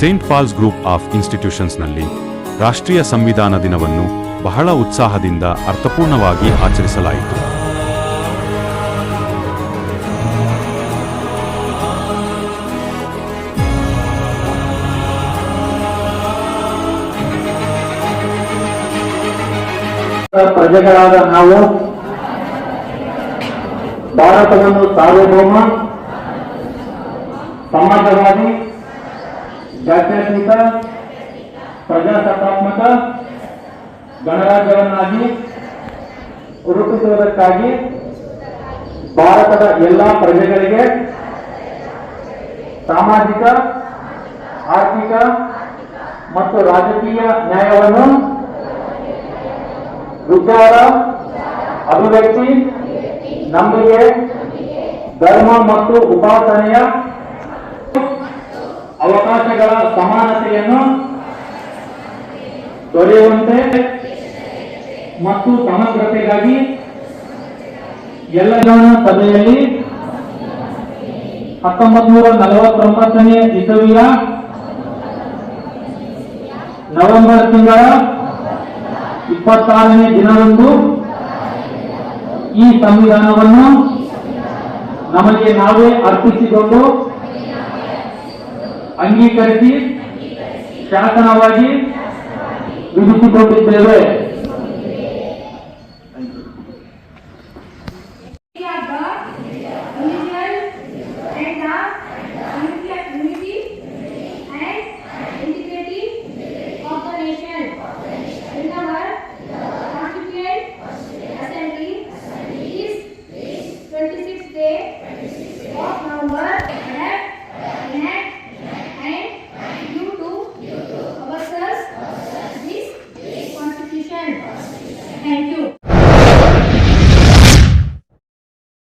Saint Paul's group of ಇನ್ಸ್ಟಿಟ್ಯೂಷನ್ಸ್ನಲ್ಲಿ ರಾಷ್ಟ್ರೀಯ ಸಂವಿಧಾನ ದಿನವನ್ನು ಬಹಳ ಉತ್ಸಾಹದಿಂದ ಅರ್ಥಪೂರ್ಣವಾಗಿ ಆಚರಿಸಲಾಯಿತು. ಪ್ರಜೆಗಳಾದ ನಾವು, ಭಾರತವನ್ನು ಸಾರ್ವಭೌಮ ಸಮಾಜವಾದಿ ಜಾತ್ಯತೀತ, ಪ್ರಜಾಸತ್ತಾತ್ಮಕ, ಗಣರಾಜ್ಯವನ್ನಾಗಿ ರೂಪಿಸುವುದಕ್ಕಾಗಿ ಭಾರತದ ಎಲ್ಲ ಪ್ರಜೆಗಳಿಗೆ ಸಾಮಾಜಿಕ, ಆರ್ಥಿಕ ಮತ್ತು ರಾಜಕೀಯ ನ್ಯಾಯವನ್ನು ವಿಚಾರ ಅಭಿವ್ಯಕ್ತಿ, ನಂಬಿಕೆ, ಧರ್ಮ ಮತ್ತು ಉಪಾಸನೆಯ ಅವಕಾಶಗಳ ಸಮಾನತೆಯನ್ನು ದೊರೆಯುವಂತೆ ಮತ್ತು ಸಮಗ್ರತೆಗಾಗಿ ಎಲ್ಲಗಾನ ಸಭೆಯಲ್ಲಿ ಹತ್ತೊಂಬತ್ ನೂರ ನಲವತ್ತೊಂಬತ್ತನೇ ಇಸವಿಯ ನವೆಂಬರ್ ತಿಂಗಳ ಇಪ್ಪತ್ತಾರನೇ ದಿನದಂದು ಈ ಸಂವಿಧಾನವನ್ನು ನಮಗೆ ನಾವೇ ಅರ್ಪಿಸಿಕೊಂಡು ಅಂಗೀಕರಿಸಿ ಶಾಸನವಾಗಿ ವಿಧಿಸಿಕೊಂಡಿದ್ದೇವೆ